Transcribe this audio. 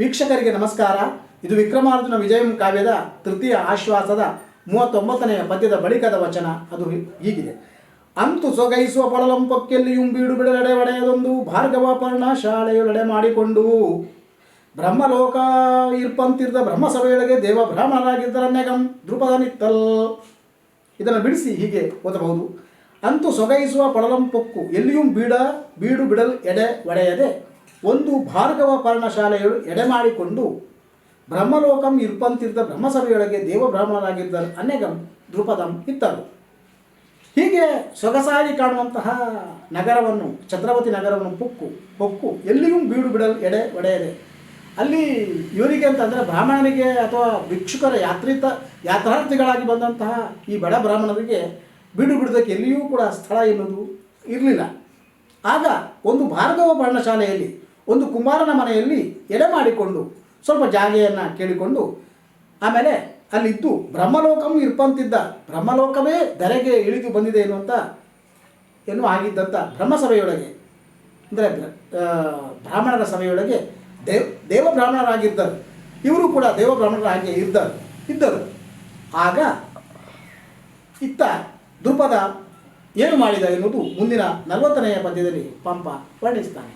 ವೀಕ್ಷಕರಿಗೆ ನಮಸ್ಕಾರ. ಇದು ವಿಕ್ರಮಾರ್ಜುನ ವಿಜಯಂ ಕಾವ್ಯದ ತೃತೀಯ ಆಶ್ವಾಸದ ಮೂವತ್ತೊಂಬತ್ತನೆಯ ಪದ್ಯದ ಬಳಿಕದ ವಚನ. ಅದು ಹೀಗಿದೆ. ಅಂತು ಸೊಗೈಸುವ ಪೊಳಲಂಪಕ್ಕೆಲ್ಲಿಯೂ ಬೀಡು ಬಿಡಲಡೆ ಒಡೆಯದೊಂದು ಭಾರ್ಗವ ಪರ್ಣಶಾಲೆಯೊಳಡೆ ಮಾಡಿಕೊಂಡು. ಬ್ರಹ್ಮಲೋಕ ಇರ್ಪಂತಿರ್ದ ಬ್ರಹ್ಮಸಭೆಯೊಳಗೆ ದೇವ ಬ್ರಾಹ್ಮಣರಾಗಿದ್ದರನ್ನೆಗಂ ಧ್ರುಪದ ನಿತ್ತಲ್. ಇದನ್ನು ಬಿಡಿಸಿ ಹೀಗೆ ಓದಬಹುದು. ಅಂತು ಸೊಗೈಸುವ ಪೊಳಲಂಪೊಕ್ಕು ಎಲ್ಲಿಯೂ ಬೀಡ, ಬೀಡು ಬಿಡಲ್ ಎಡೆ ಒಡೆಯದೆ. ಒಂದು ಭಾರ್ಗವ ಪರ್ಣಶಾಲೆಯು ಎಡೆಮಾಡಿಕೊಂಡು ಬ್ರಹ್ಮಲೋಕಂ ಇರ್ಪಂತಿರ್ದ ಬ್ರಹ್ಮಸಭೆಯೊಳಗೆ ದೇವ ಅನೇಕಂ ದೃಪದಂ ಇತ್ತರು. ಹೀಗೆ ಸೊಗಸಾಗಿ ಕಾಣುವಂತಹ ನಗರವನ್ನು ಛತ್ರಪತಿ ನಗರವನ್ನು ಪುಕ್ಕು, ಹೊಕ್ಕು, ಎಲ್ಲಿಯೂ ಬೀಡು ಬಿಡಲು, ಎಡೆ ಒಡೆಯದೆ. ಅಲ್ಲಿ ಇವರಿಗೆ ಅಂತಂದರೆ ಬ್ರಾಹ್ಮಣರಿಗೆ ಅಥವಾ ಭಿಕ್ಷುಕರ ಯಾತ್ರಿತ, ಯಾತ್ರಾರ್ಥಿಗಳಾಗಿ ಬಂದಂತಹ ಈ ಬಡ ಬ್ರಾಹ್ಮಣರಿಗೆ ಬೀಡು ಬಿಡೋದಕ್ಕೆ ಎಲ್ಲಿಯೂ ಕೂಡ ಸ್ಥಳ ಎನ್ನುವುದು ಇರಲಿಲ್ಲ. ಆಗ ಒಂದು ಭಾರ್ಗವ ಪರ್ಣಶಾಲೆಯಲ್ಲಿ ಒಂದು ಕುಮಾರನ ಮನೆಯಲ್ಲಿ ಎಡೆ ಮಾಡಿಕೊಂಡು ಸ್ವಲ್ಪ ಜಾಗೆಯನ್ನು ಕೇಳಿಕೊಂಡು ಆಮೇಲೆ ಅಲ್ಲಿದ್ದು ಬ್ರಹ್ಮಲೋಕಂ ಇರ್ಪಂತಿದ್ದ. ಬ್ರಹ್ಮಲೋಕವೇ ಧರೆಗೆ ಇಳಿದು ಬಂದಿದೆ ಎನ್ನುವಂಥ ಎನ್ನುವ ಆಗಿದ್ದಂಥ ಬ್ರಹ್ಮಸಭೆಯೊಳಗೆ, ಅಂದರೆ ಬ್ರಾಹ್ಮಣರ ಸಭೆಯೊಳಗೆ ದೇವ್ ದೇವ ಬ್ರಾಹ್ಮಣರಾಗಿದ್ದರು ಇವರು ಕೂಡ ದೇವ ಬ್ರಾಹ್ಮಣರಾಗಿ ಇದ್ದರು ಇದ್ದರು. ಆಗ ಇತ್ತ ದೃಪದ ಏನು ಮಾಡಿದ ಎನ್ನುವುದು ಮುಂದಿನ ನಲವತ್ತನೆಯ ಪದ್ಯದಲ್ಲಿ ಪಂಪ ವರ್ಣಿಸ್ತಾನೆ.